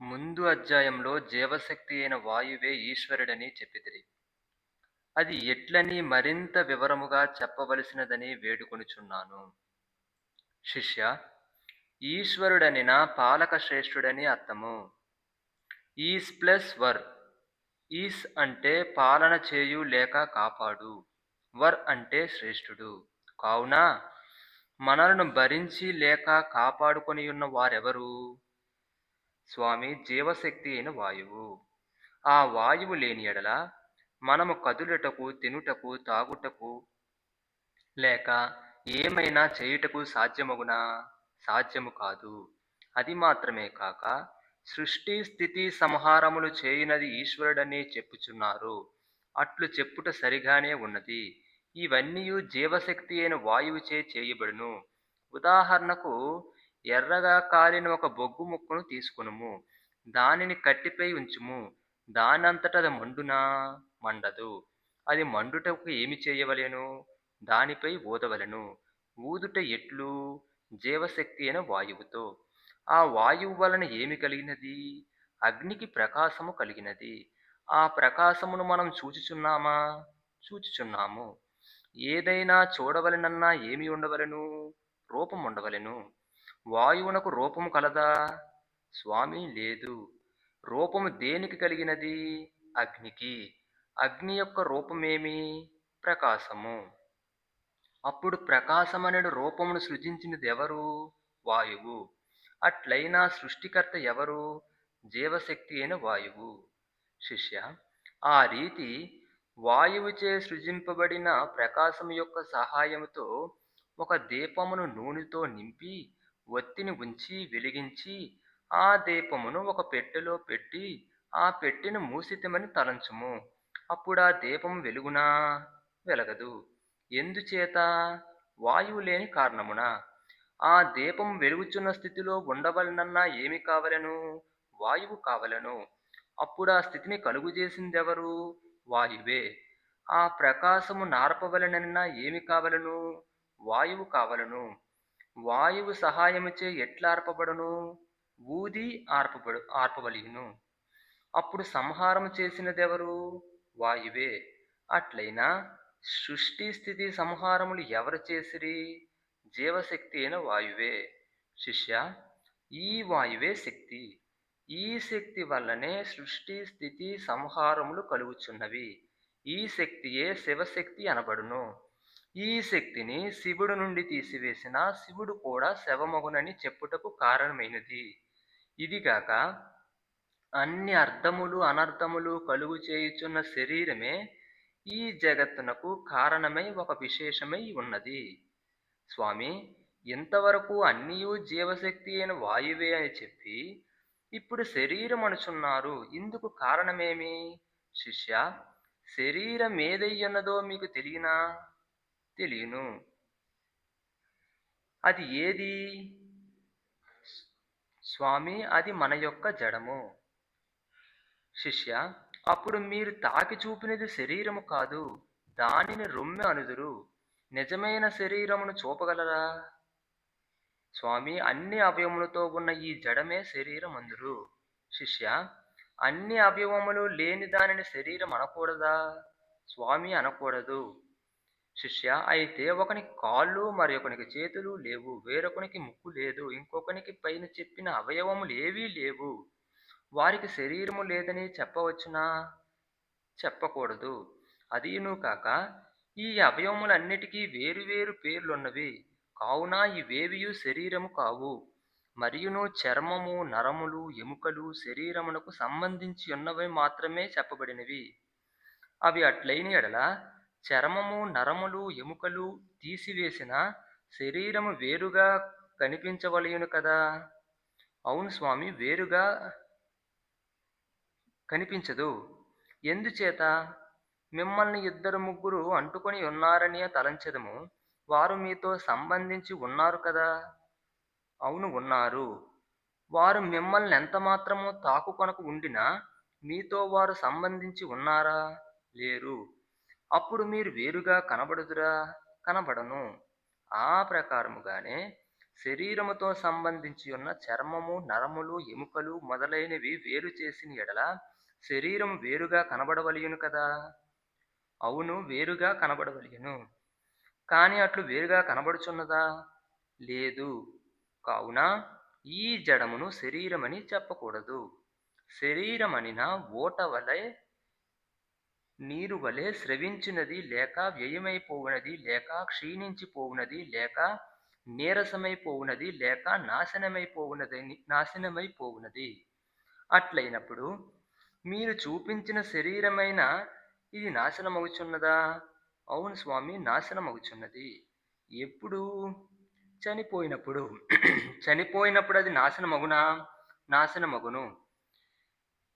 ముందు అధ్యాయంలో జీవశక్తి అయిన వాయువే ఈశ్వరుడని చెప్పితిరి. అది ఎట్లని మరింత వివరముగా చెప్పవలసినదని వేడుకొనుచున్నాను. శిష్య ఈశ్వరుడనిన పాలక శ్రేష్ఠుడని అర్థము. Is plus were. ఈస్ అంటే పాలన చేయు లేక కాపాడు. వర్ అంటే శ్రేష్ఠుడు. కావున మనలను భరించి లేక కాపాడుకొని ఉన్న వారెవరు? స్వామి జీవశక్తి అయిన వాయువు. ఆ వాయువు లేని ఎడల మనము కదులుటకు తినుటకు తాగుటకు లేక ఏమైనా చేయుటకు సాధ్యమగునా? సాధ్యము కాదు. అది మాత్రమే కాక సృష్టి స్థితి సంహారములు చేయునది ఈశ్వరుడని చెప్పుచున్నారు. అట్లు చెప్పుట సరిగానే ఉన్నది. ఇవన్నీ జీవశక్తి అయిన వాయువుచే చేయబడును. ఉదాహరణకు ఎర్రగా కాలిన ఒక బొగ్గు ముక్కను తీసుకునుము. దానిని కట్టిపై ఉంచుము. దానంతట అది మండునా? మండదు. అది మండుటకు ఏమి చేయవలెను? దానిపై ఊదవలెను. ఊదుట ఎట్లు? జీవశక్తి అయిన వాయువుతో. ఆ వాయువు వలన ఏమి కలిగినది? అగ్నికి ప్రకాశము కలిగినది. ఆ ప్రకాశమును మనం చూచుచున్నామా? చూచుచున్నాము. ఏదైనా చూడవలనన్నా ఏమి ఉండవలెను? రూపం ఉండవలెను. వాయువునకు రూపము కలదా? స్వామి లేదు. రూపము దేనికి కలిగినది? అగ్నికి. అగ్ని యొక్క రూపమేమి? ప్రకాశము. అప్పుడు ప్రకాశమనేడు రూపమును సృజించినది ఎవరు వాయువు. అట్లయినా సృష్టికర్త ఎవరు? జీవశక్తి అయిన వాయువు. శిష్య ఆ రీతి వాయువుచే సృజింపబడిన ప్రకాశం యొక్క సహాయముతో ఒక దీపమును నూనెతో నింపి ఒత్తిని ఉంచి వెలిగించి ఆ దీపమును ఒక పెట్టెలో పెట్టి ఆ పెట్టెను మూసితమని తలంచుము. అప్పుడు ఆ దీపం వెలుగునా వెలగదు. ఎందుచేత? వాయువు లేని కారణమున? ఆ దీపం వెలుగుచున్న స్థితిలో ఉండవలనన్నా ఏమి కావలను? వాయువు కావలను. అప్పుడు ఆ స్థితిని కలుగు చేసిందెవరు వాయువే. ఆ ప్రకాశము నార్పవలనన్నా ఏమి కావలను? వాయువు కావలను. వాయువు సహాయముచే ఎట్లా ఆర్పబడును ఊది ఆర్పబడు ఆర్పవలియును. అప్పుడు సంహారం చేసినదెవరు? వాయువే. అట్లయినా సృష్టి స్థితి సంహారములు ఎవరు చేసిరి? జీవశక్తి అయిన వాయువే. శిష్య ఈ వాయువే శక్తి. ఈ శక్తి వల్లనే సృష్టి స్థితి సంహారములు కలుగుచున్నవి. ఈ శక్తియే శివశక్తి అనబడును. ఈ శక్తిని శివుడు నుండి తీసివేసిన శివుడు కూడా శవమగునని చెప్పుటకు కారణమైనది. ఇదిగాక అన్ని అర్థములు అనర్థములు కలుగు చేయుచున్న శరీరమే ఈ జగత్తునకు కారణమై ఒక విశేషమై ఉన్నది. స్వామి ఇంతవరకు అన్నీయూ జీవశక్తి అయిన వాయువే అని చెప్పి ఇప్పుడు శరీరం అనుచున్నారు. ఇందుకు కారణమేమి? శిష్య శరీరం ఏదయ్యున్నదో మీకు తెలియనా? తెలియను. అది ఏది? స్వామి అది మన యొక్క జడము. శిష్య అప్పుడు మీరు తాకి చూపినది శరీరము కాదు దానిని రొమ్మె అనుదురు. నిజమైన శరీరమును చూపగలరా? స్వామి అన్ని అవయములతో ఉన్న ఈ జడమే శరీరం అందురు శిష్య అన్ని అవయవములు లేని దానిని శరీరం అనకూడదా? స్వామి అనకూడదు. శిష్య అయితే ఒకనికి కాళ్ళు మరి ఒకనికి చేతులు లేవు వేరొకనికి ముక్కు లేదు ఇంకొకనికి పైన చెప్పిన అవయవములు ఏవీ లేవు. వారికి శరీరము లేదని చెప్పవచ్చునా? చెప్పకూడదు. అదీను కాక ఈ అవయవములన్నిటికీ వేరువేరు పేర్లున్నవి. కావున ఇవేవియు శరీరము కావు. మరియును చర్మము నరములు ఎముకలు శరీరమునకు సంబంధించి ఉన్నవి మాత్రమే చెప్పబడినవి. అవి అట్లైన ఎడల చర్మము నరములు ఎముకలు తీసివేసిన శరీరము వేరుగా కనిపించవలయును కదా? అవును స్వామి వేరుగా కనిపించదు. ఎందుచేత? మిమ్మల్ని ఇద్దరు ముగ్గురు అంటుకొని ఉన్నారని తలంచదము. వారు మీతో సంబంధించి ఉన్నారు కదా? అవును ఉన్నారు. వారు మిమ్మల్ని ఎంత మాత్రమో తాకు కొనకు ఉండినా మీతో వారు సంబంధించి ఉన్నారా? లేరు. అప్పుడు మీరు వేరుగా కనబడుదురా? కనబడను. ఆ ప్రకారముగానే శరీరముతో సంబంధించి ఉన్న చర్మము నరములు ఎముకలు మొదలైనవి వేరు చేసిన ఎడల శరీరం వేరుగా కనబడవలయును కదా? అవును వేరుగా కనబడవలయును. కానీ అట్లు వేరుగా కనబడుచున్నదా? లేదు. కావున ఈ జడమును శరీరమని చెప్పకూడదు. శరీరమనిన ఓట వలె నీరు వలె స్రవించినది లేక వ్యయమైపోవునది లేక క్షీణించిపోవునది లేక నీరసమైపోవునది లేక నాశనమైపోవునది నాశనమైపోవునది. అట్లయినప్పుడు మీరు చూపించిన శరీరమైన ఇది నాశనమవుచున్నదా? అవును స్వామి నాశనమవుచున్నది. ఎప్పుడు? చనిపోయినప్పుడు. చనిపోయినప్పుడు అది నాశనమగునా? నాశనమగును.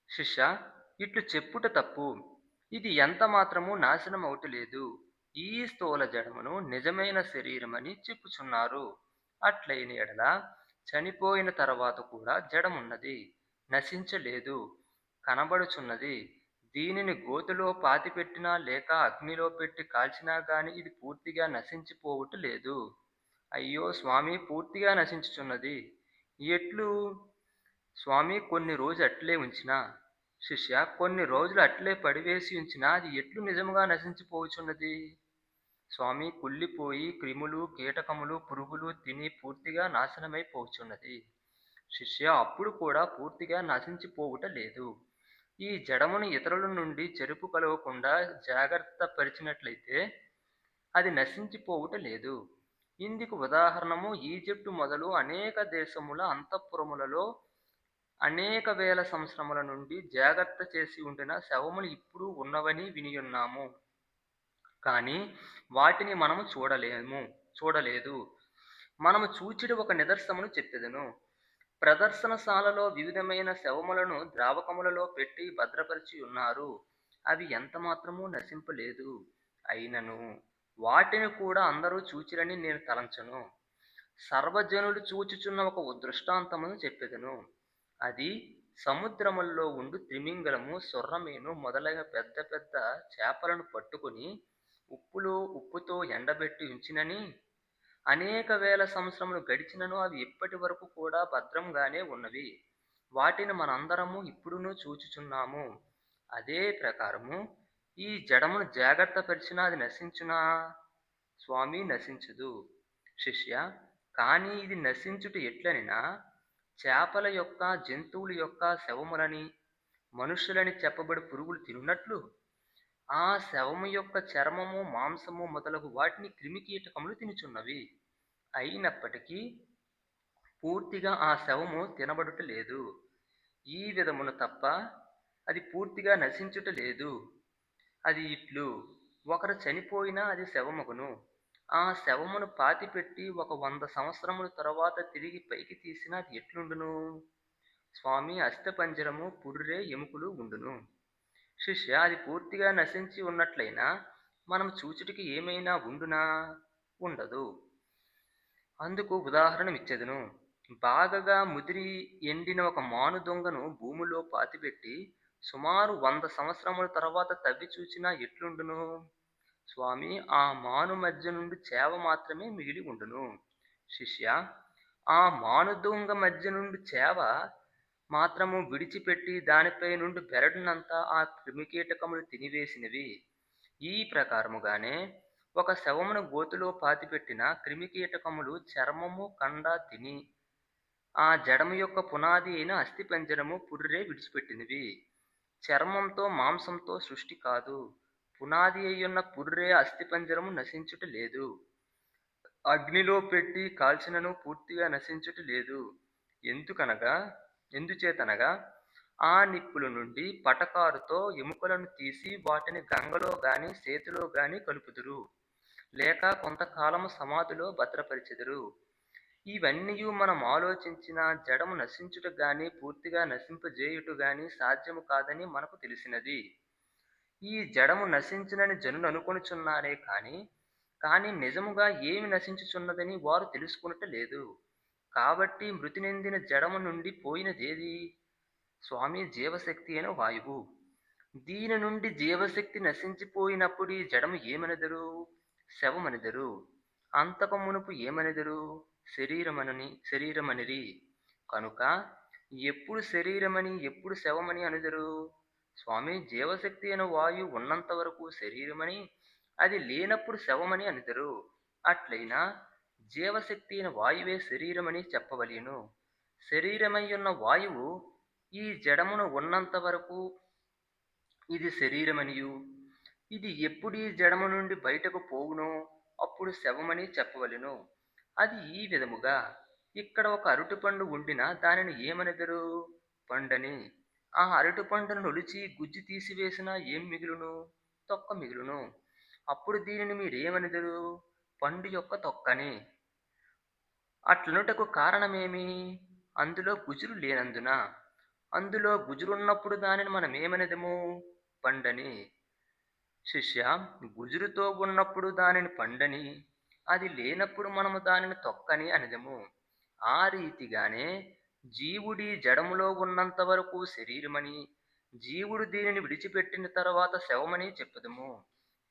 శిష్య ఇట్లు చెప్పుట తప్పు. ఇది ఎంత మాత్రము నాశనం నాశనమవుటలేదు ఈ స్థూల జడమును నిజమైన శరీరమని చెప్పుచున్నారు. అట్లైన ఎడల చనిపోయిన తర్వాత కూడా జడమున్నది నశించలేదు కనబడుచున్నది. దీనిని గోతులో పాతిపెట్టినా లేక అగ్నిలో పెట్టి కాల్చినా గాని ఇది పూర్తిగా నశించిపోవుట లేదు అయ్యో స్వామి పూర్తిగా నశించుచున్నది. ఎట్లు? స్వామి కొన్ని రోజు అట్లే ఉంచినా శిష్య కొన్ని రోజులు అట్లే పడివేసి ఉంచినా అది ఎట్లు నిజముగా నశించిపోవచ్చున్నది స్వామి కుళ్ళిపోయి క్రిములు కీటకములు పురుగులు తిని పూర్తిగా నాశనమైపోవచ్చున్నది శిష్య అప్పుడు కూడా పూర్తిగా నశించిపోవుట లేదు. ఈ జడమును ఇతరుల నుండి చెరుపు కలవకుండా జాగ్రత్త పరిచినట్లయితే అది నశించిపోవుట లేదు. ఇందుకు ఉదాహరణము ఈజిప్టు మొదలు అనేక దేశముల అంతఃపురములలో అనేక వేల సంవత్సరముల నుండి జాగ్రత్త చేసి ఉండిన శవములు ఇప్పుడు ఉన్నవని వినియున్నాము. కానీ వాటిని మనము చూడలేము చూడలేదు. మనము చూచిడి ఒక నిదర్శమును చెప్పెదను. ప్రదర్శనశాలలో వివిధమైన శవములను ద్రావకములలో పెట్టి భద్రపరిచి ఉన్నారు. అవి ఎంత మాత్రమూ నశింపలేదు. అయినను వాటిని కూడా అందరూ చూచిరని నేను తలంచను. సర్వజనులు చూచుచున్న ఒక దృష్టాంతమును చెప్పెదను. అది సముద్రముల్లో ఉండు త్రిమింగలము సొర్రమీను మొదలైన పెద్ద పెద్ద చేపలను పట్టుకుని ఉప్పులో ఉప్పుతో ఎండబెట్టి ఉంచినని అనేక వేల సంవత్సరములు గడిచినను అవి ఇప్పటి వరకు కూడా భద్రంగానే ఉన్నవి. వాటిని మనందరము ఇప్పుడును చూచుచున్నాము. అదే ప్రకారము ఈ జడమును జాగ్రత్త పరిచినా అది నశించునా? స్వామి నశించదు. శిష్య కానీ ఇది నశించుట ఎట్లనినా చేపల యొక్క జంతువుల యొక్క శవములని మనుషులని చెప్పబడి పురుగులు తినున్నట్లు ఆ శవము యొక్క చర్మము మాంసము మొదలగు వాటిని క్రిమికీటకములు తినుచున్నవి. అయినప్పటికీ పూర్తిగా ఆ శవము తినబడుట లేదు. ఈ విధమున తప్ప అది పూర్తిగా నశించుట లేదు. అది ఇట్లు. ఒకరు చనిపోయినా అది శవమగును. ఆ శవమును పాతిపెట్టి ఒక వంద సంవత్సరముల తరువాత తిరిగి పైకి తీసిన అది ఎట్లుండును? స్వామి అస్థిపంజరము పుర్రే ఎముకలు ఉండును. శిష్య అది పూర్తిగా నశించి ఉన్నట్లయినా మనం చూచుటికి ఏమైనా ఉండునా? ఉండదు. అందుకు ఉదాహరణ ఇచ్చేదను బాగగా ముదిరి ఎండిన ఒక మాను దొంగను భూమిలో పాతిపెట్టి సుమారు వంద సంవత్సరముల తర్వాత తవ్వి చూచినా ఎట్లుండును? స్వామి ఆ మాను మధ్య నుండి చేవ మాత్రమే మిగిలి ఉండును. శిష్య ఆ మాను దొంగ మధ్య నుండి చేవ మాత్రము విడిచిపెట్టి దానిపై నుండి బెరడునంతా ఆ క్రిమికీటకములు తినివేసినవి. ఈ ప్రకారముగానే ఒక శవమును గోతులో పాతిపెట్టిన క్రిమికీటకములు చర్మము కండ తిని ఆ జడము యొక్క పునాది అయిన అస్థిపంజరము పుర్రే విడిచిపెట్టినవి. చర్మంతో మాంసంతో సృష్టి కాదు. పునాది అయ్యున్న పుర్రే అస్థిపంజరము నశించుట లేదు. అగ్నిలో పెట్టి కాల్చినను పూర్తిగా నశించుట లేదు. ఎందుకనగా? ఎందుచేతనగా? ఆ నిప్పుల నుండి పటకారుతో ఎముకలను తీసి వాటిని గంగలో గాని చేతిలో గాని కలుపుదురు. లేక కొంతకాలము సమాధిలో భద్రపరిచెదరు. ఇవన్నీ మనం ఆలోచించిన జడము నశించుట గాని పూర్తిగా నశింపజేయుట గాని సాధ్యము కాదని మనకు తెలిసినది. ఈ జడము నశించునని జనులు అనుకొనుచున్నారే కానీ కానీ నిజముగా ఏమి నశించుచున్నదని వారు తెలుసుకున్నట లేదు. కాబట్టి మృతి నిందిన జడము నుండి పోయినదేది? స్వామి జీవశక్తి అయిన వాయువు. దీని నుండి జీవశక్తి నశించిపోయినప్పుడు ఈ జడము ఏమనెదరు? శవమనెదరు. అంతకు మునుపు ఏమనెదరు? శరీరమనని శరీరమనిరి. కనుక ఎప్పుడు శరీరమని ఎప్పుడు శవమని అనుదరు? స్వామి జీవశక్తి అయిన వాయువు ఉన్నంత వరకు శరీరమని అది లేనప్పుడు శవమని అనుదరు అట్లయినా జీవశక్తి అయిన వాయువే శరీరమని చెప్పవలేను శరీరమై ఉన్న వాయువు ఈ జడమును ఉన్నంత వరకు ఇది శరీరమనియు. ఇది ఎప్పుడు ఈ జడము నుండి బయటకు పోవునో అప్పుడు శవమని చెప్పవలెను అది ఈ విధముగా ఇక్కడ ఒక అరటిపండు ఉండిన దానిని ఏమనెదరు పండని. ఆ అరటిపండును నొలిచి గుజ్జు తీసివేసినా ఏం మిగులును? తొక్క మిగులును. అప్పుడు దీనిని మీరేమనిదరు? పండు యొక్క తొక్కని. అట్లనుటకు కారణమేమి? అందులో గుజురు లేనందున. అందులో గుజురున్నప్పుడు దానిని మనం ఏమనదము పండని. శిష్య గుజురుతో ఉన్నప్పుడు దానిని పండని. అది లేనప్పుడు మనము దానిని తొక్కని అనదము. ఆ రీతిగానే జీవుడి జడములో ఉన్నంత వరకు శరీరమని జీవుడు దీనిని విడిచిపెట్టిన తర్వాత శవమని చెప్పదము.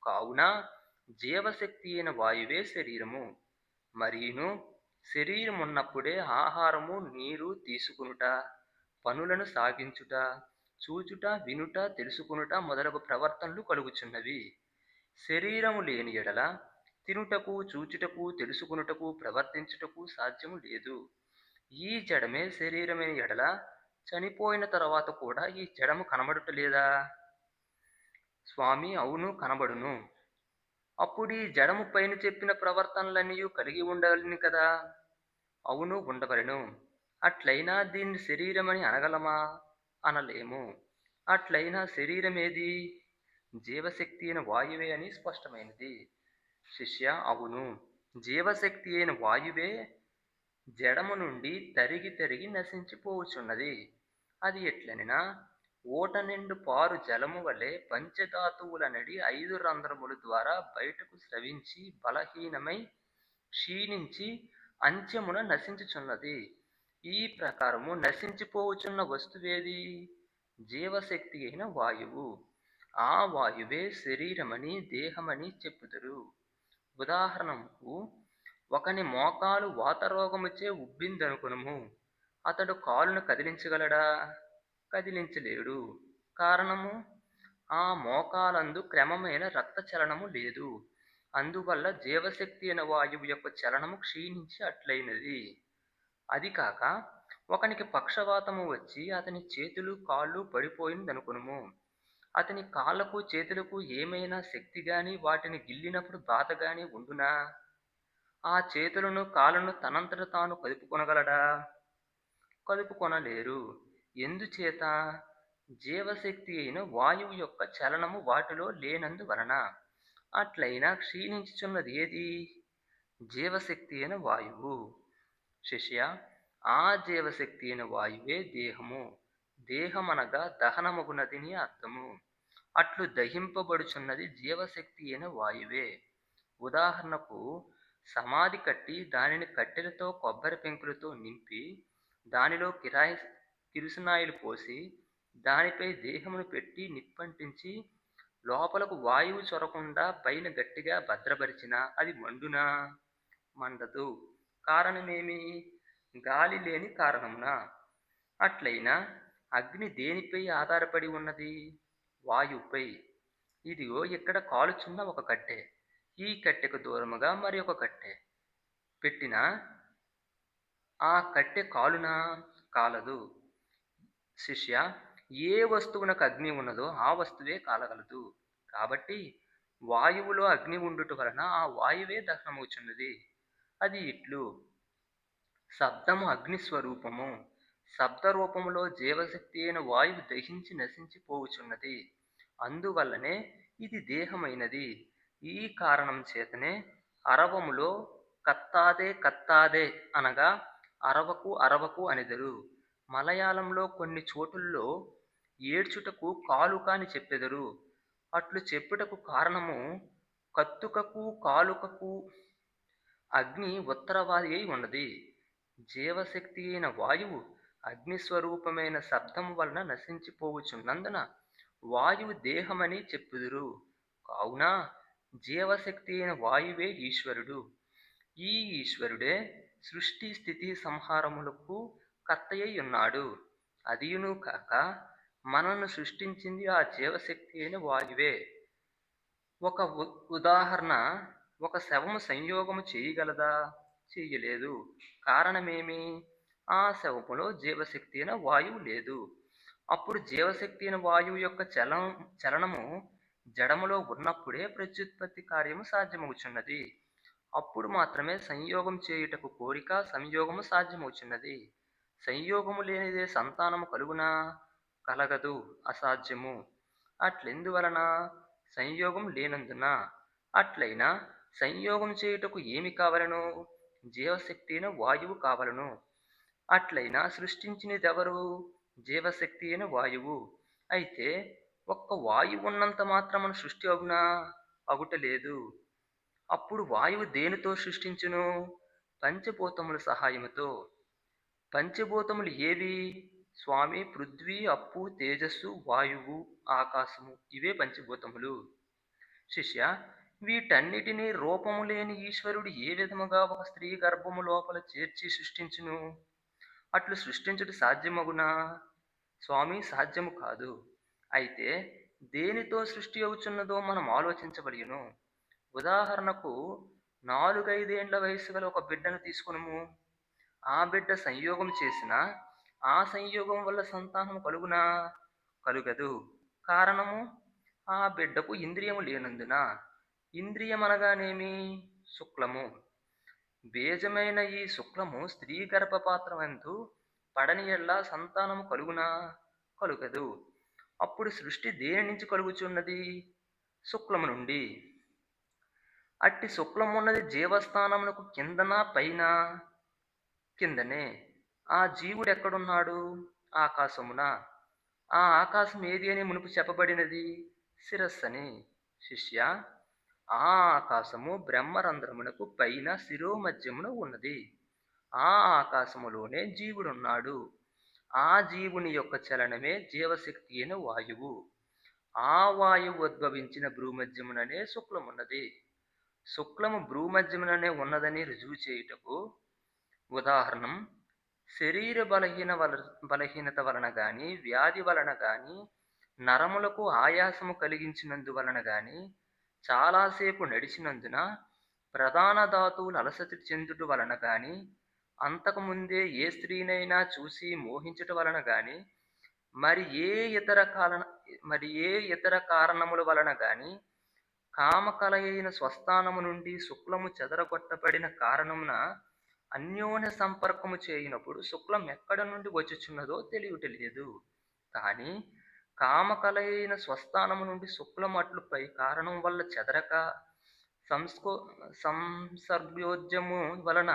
కావున జీవశక్తి అయిన వాయువే శరీరము. మరియును శరీరం ఉన్నప్పుడే ఆహారము నీరు తీసుకునుట పనులను సాగించుట చూచుట వినుట తెలుసుకునుట మొదలగు ప్రవర్తనలు కలుగుచున్నవి. శరీరము లేని ఎడల తినుటకు చూచుటకు తెలుసుకునుటకు ప్రవర్తించుటకు సాధ్యము లేదు. ఈ జడమే శరీరమైన ఎడల చనిపోయిన తర్వాత కూడా ఈ జడము కనబడుటలేదా? స్వామి అవును కనబడును. అప్పుడు ఈ జడము పైన చెప్పిన ప్రవర్తనలన్నీ కలిగి ఉండాలని కదా? అవును ఉండవలను. అట్లయినా దీన్ని శరీరమని అనగలమా? అనలేము. అట్లయినా శరీరమేది? జీవశక్తి అయిన వాయువే అని స్పష్టమైనది. శిష్య అవును. జీవశక్తి అయిన వాయువే జడము నుండి తరిగి తరిగి నశించిపోవచ్చున్నది అది ఎట్లనినా ఓట నిండు పారు జలము వలె పంచధాతువులనడి ఐదు రంధ్రముల ద్వారా బయటకు స్రవించి బలహీనమై క్షీణించి అంత్యమున నశించుచున్నది. ఈ ప్రకారము నశించిపోవచున్న వస్తువేది? జీవశక్తి అయిన వాయువు. ఆ వాయువే శరీరమని దేహమని చెప్పుదురు. ఉదాహరణకు ఒకని మోకాలు వాతరోగముచే ఉబ్బిందనుకునము. అతడు కాలును కదిలించగలడా? కదిలించలేడు. కారణము? ఆ మోకాలందు క్రమమైన రక్త చలనము లేదు. అందువల్ల జీవశక్తి అయిన వాయువు యొక్క చలనము క్షీణించి అట్లయినది. అది కాక ఒకనికి పక్షవాతము వచ్చి అతని చేతులు కాళ్ళు పడిపోయిందనుకునుము అతని కాళ్ళకు చేతులకు ఏమైనా శక్తి గాని వాటిని గిల్లినప్పుడు బాధ గాని ఉండునా? ఆ చేతులను కాళ్ళను తనంతట తాను కదుపుకొనగలడా? కదుపుకొనలేరు. ఎందుచేత? జీవశక్తి అయిన వాయువు యొక్క చలనము వాటిలో లేనందువలన అట్లయినా క్షీణించుచున్నది ఏది జీవశక్తి అయిన వాయువు. శిష్య ఆ జీవశక్తి అయిన వాయువే దేహము. దేహమనగా దహనమగునదిని అర్థము. అట్లు దహింపబడుచున్నది జీవశక్తి అయిన వాయువే. ఉదాహరణకు సమాధి కట్టి దానిని కట్టెలతో కొబ్బరి పెంకులతో నింపి దానిలో కిరాయి కిరుసునాయిలు పోసి దానిపై దేహమును పెట్టి నిప్పంటించి లోపలకు వాయువు చొరకుండా పైన గట్టిగా భద్రపరిచిన అది మండునా? మండదు. కారణమేమి? గాలి లేని కారణమునా? అట్లయినా అగ్ని దేనిపై ఆధారపడి ఉన్నది? వాయువుపై. ఇదిగో ఇక్కడ కాలుచున్న ఒక కట్టె. ఈ కట్టెకు దూరముగా మరి ఒక కట్టె పెట్టిన ఆ కట్టె కాలునా? కాలదు. శిష్య ఏ వస్తువునకు అగ్ని ఉన్నదో ఆ వస్తువే కాలగలదు. కాబట్టి వాయువులో అగ్ని ఉండుట వలన ఆ వాయువే దహనమవుచున్నది. అది ఇట్లు. శబ్దము అగ్ని స్వరూపము. శబ్ద రూపములో జీవశక్తి అయిన వాయువు దహించి నశించిపోవుచున్నది. అందువల్లనే ఇది దేహమైనది. ఈ కారణం చేతనే అరవములో కత్తాదే కత్తాదే అనగా అరవకు అరవకు అనెదరు. మలయాళంలో కొన్ని చోటుల్లో ఏడ్చుటకు కాలుక అని చెప్పెదరు. అట్లు చెప్పుటకు కారణము కత్తుకకు కాలుకకు అగ్ని ఉత్తరవాది అయి ఉన్నది. జీవశక్తి అయిన వాయువు అగ్నిస్వరూపమైన శబ్దం వలన నశించిపోవచ్చున్నందున వాయువు దేహమని చెప్పుదురు. కావున జీవశక్తి అయిన వాయువే ఈశ్వరుడు. ఈ ఈశ్వరుడే సృష్టి స్థితి సంహారములకు కర్తయ్య ఉన్నాడు అదియును కాక మనల్ని సృష్టించింది ఆ జీవశక్తి అయిన వాయువే. ఒక ఉదాహరణ ఒక శవము సంయోగము చేయగలదా? చేయలేదు. కారణమేమి? ఆ శవములో జీవశక్తి అయిన వాయువు లేదు. అప్పుడు జీవశక్తి అయిన వాయువు యొక్క చలం చలనము జడములో ఉన్నప్పుడే ప్రత్యుత్పత్తి కార్యము సాధ్యమవుచున్నది అప్పుడు మాత్రమే సంయోగం చేయుటకు కోరిక సంయోగము సాధ్యమవుచున్నది సంయోగము లేనిదే సంతానము కలుగునా? కలగదు అసాధ్యము. అట్లెందువలన? సంయోగం లేనందున. అట్లయినా సంయోగం చేయుటకు ఏమి కావలను? జీవశక్తి అయిన వాయువు కావలను. అట్లయినా సృష్టించినదెవరు? జీవశక్తి అయిన వాయువు. అయితే ఒక్క వాయువు ఉన్నంత మాత్రమున సృష్టి అగునా అగుటలేదు అప్పుడు వాయువు దేనితో సృష్టించును? పంచభూతముల సహాయముతో. పంచభూతములు ఏవి? స్వామి పృథ్వీ అప్పు తేజస్సు వాయువు ఆకాశము ఇవే పంచభూతములు. శిష్య వీటన్నిటినీ రూపము లేని ఈశ్వరుడు ఏ విధముగా ఒక స్త్రీ గర్భము లోపల చేర్చి సృష్టించును? అట్లు సృష్టించుట సాధ్యమగునా? స్వామి సాధ్యము కాదు. అయితే దేనితో సృష్టి అవుచున్నదో మనం ఆలోచించవలయును ఉదాహరణకు నాలుగైదేండ్ల వయసు గల ఒక బిడ్డను తీసుకునుము. ఆ బిడ్డ సంయోగం చేసిన ఆ సంయోగం వల్ల సంతానం కలుగునా? కలుగదు. కారణము? ఆ బిడ్డకు ఇంద్రియము లేనందున. ఇంద్రియం అనగానేమి శుక్లము. బీజమైన ఈ శుక్లము స్త్రీ గర్భపాత్రమందు పడని ఎల్లా సంతానము కలుగునా? కలుగదు. అప్పుడు సృష్టి దేని నుంచి కలుగుచున్నది? శుక్లము నుండి. అట్టి శుక్లమున్నది జీవస్థానమునకు కిందన పైన? కిందనే. ఆ జీవుడు ఎక్కడున్నాడు? ఆకాశమున. ఆ ఆకాశం ఏది అని మునుపు చెప్పబడినది? శిరస్సని. శిష్య ఆ ఆకాశము బ్రహ్మరంధ్రమునకు పైన శిరోమధ్యమున ఉన్నది. ఆ ఆకాశములోనే జీవుడున్నాడు. ఆ జీవుని యొక్క చలనమే జీవశక్తి అయిన వాయువు. ఆ వాయువు ఉద్భవించిన భ్రూమధ్యముననే శుక్లమున్నది శుక్లము భ్రూమధ్యముననే ఉన్నదని రుజువు చేయుటకు ఉదాహరణం శరీర బలహీన వల బలహీనత వలన కానీ వ్యాధి వలన కానీ నరములకు ఆయాసము కలిగించినందువలన కానీ చాలాసేపు నడిచినందున ప్రధాన ధాతువులు అలసట చెందుట వలన కానీ అంతకుముందే ఏ స్త్రీనైనా చూసి మోహించటం వలన గాని మరి ఏ ఇతర కారణ మరి ఏ ఇతర కారణముల వలన గాని కామకలయైన స్వస్థానము నుండి శుక్లము చెదరగొట్టబడిన కారణమున అన్యోన్య సంపర్కము చేయనప్పుడు శుక్లం ఎక్కడ నుండి వచ్చుచున్నదో తెలియటలేదు. కానీ కామకలయైన స్వస్థానము నుండి శుక్లం అట్లుపై కారణం వల్ల చెదరక సంస్కో సంసర్గోద్యము వలన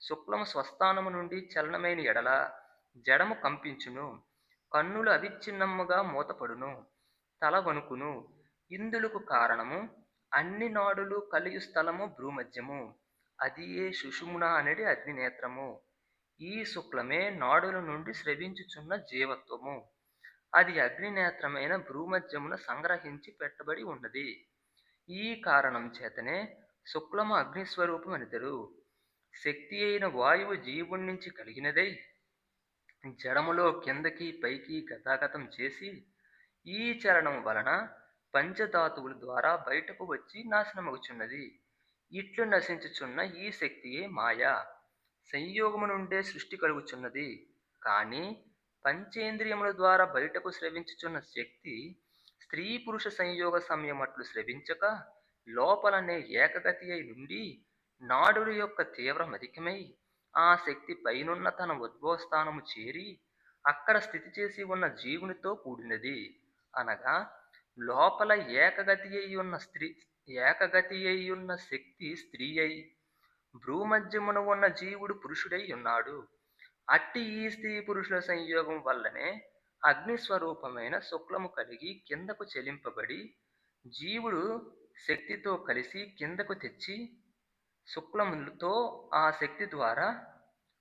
శుక్లము స్వస్థానము నుండి చలనమైన ఎడల జడము కంపించును. కన్నులు అవిచ్ఛిన్నముగా మూతపడును. తల వణుకును. ఇందులకు కారణము అన్ని నాడులు కలియు స్థలము భ్రూమధ్యము. అది ఏ సుషుమ్న అనేది అగ్నినేత్రము. ఈ శుక్లమే నాడుల నుండి స్రవించుచున్న జీవత్వము. అది అగ్నినేత్రమైన భ్రూమధ్యమున సంగ్రహించి పెట్టబడి ఉన్నది. ఈ కారణం చేతనే శుక్లము అగ్నిస్వరూపం అనితరు శక్తి అయిన వాయువు జీవుడి నుంచి కలిగినదై జడములో కిందకి పైకి గతాగతం చేసి ఈ చరణం వలన పంచధాతువుల ద్వారా బయటకు వచ్చి నాశనమగుచున్నది. ఇట్లు నశించుచున్న ఈ శక్తియే మాయా. సంయోగము నుండే సృష్టి కలుగుచున్నది. కానీ పంచేంద్రియముల ద్వారా బయటకు స్రవించుచున్న శక్తి స్త్రీ పురుష సంయోగ సమయమట్లు స్రవించక లోపలనే ఏకగతి అయి నుండి నాడుల యొక్క తీవ్రం అధికమై ఆ శక్తి పైనున్న తన ఉద్భవస్థానము చేరి అక్కడ స్థితి చేసి ఉన్న జీవునితో కూడినది. అనగా లోపల ఏకగతి అయి ఉన్న స్త్రీ ఏకగతి అయి ఉన్న శక్తి స్త్రీ అయి భ్రూమధ్యమున ఉన్న జీవుడు పురుషుడై ఉన్నాడు. అట్టి ఈ స్త్రీ పురుషుల సంయోగం వల్లనే అగ్నిస్వరూపమైన శుక్లము కలిగి కిందకు చెలింపబడి జీవుడు శక్తితో కలిసి కిందకు తెచ్చి శుక్లములతో ఆ శక్తి ద్వారా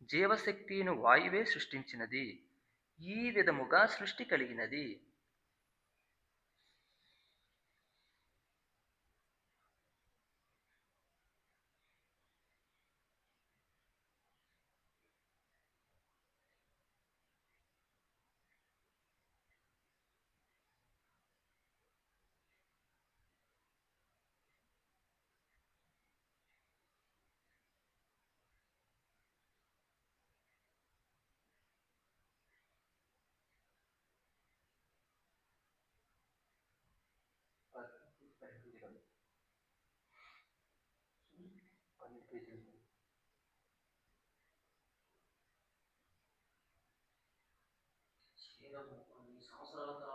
జీవశక్తిని వాయువే సృష్టించినది. ఈ విధముగా సృష్టి కలిగినది. కొన్ని సంవత్సరాల తర్వాత కూడా కూడా